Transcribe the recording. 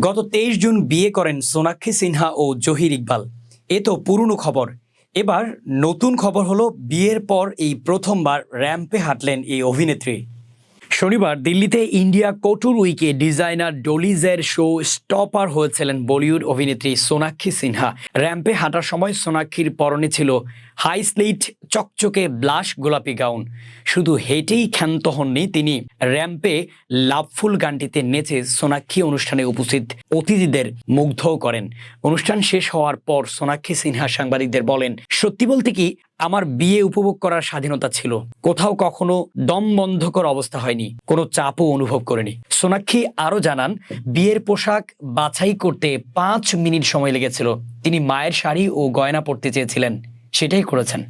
গত তেইশ জুন বিয়ে করেন সোনাক্ষী সিনহা ও জহির ইকবাল। এ তো পুরনো খবর। এবার নতুন খবর হলো বিয়ের পর এই প্রথমবার র্যাম্পে হাঁটলেন এই অভিনেত্রী। শনিবার দিল্লিতে ইন্ডিয়া কোটুর উইকে ডিজাইনার ডলিজের শো স্টপার হয়েছিলেন বলিউড অভিনেত্রী সোনাক্ষী সিনহা। র্যাম্পে হাঁটার সময় সোনাক্ষীর পরনে ছিল হাই স্লিট চকচকে ব্লাশ গোলাপি গাউন। শুধু হেঁটেই ক্ষান্ত হননি তিনি। র্যাম্পে লাভফুল গানটিতে নেচে সোনাক্ষী অনুষ্ঠানে উপস্থিত অতিথিদের মুগ্ধও করেন। অনুষ্ঠান শেষ হওয়ার পর সোনাক্ষী সিনহা সাংবাদিকদের বলেন, সত্যি বলতে কি, আমার বিয়ে উপভোগ করার স্বাধীনতা ছিল। কোথাও কখনো দম বন্ধকর অবস্থা হয়নি। কোনো চাপও অনুভব করেনি। সোনাক্ষী আরও জানান, বিয়ের পোশাক বাছাই করতে পাঁচ মিনিট সময় লেগেছিল। তিনি মায়ের শাড়ি ও গয়না পরতে চেয়েছিলেন। সেটাই করেছেন।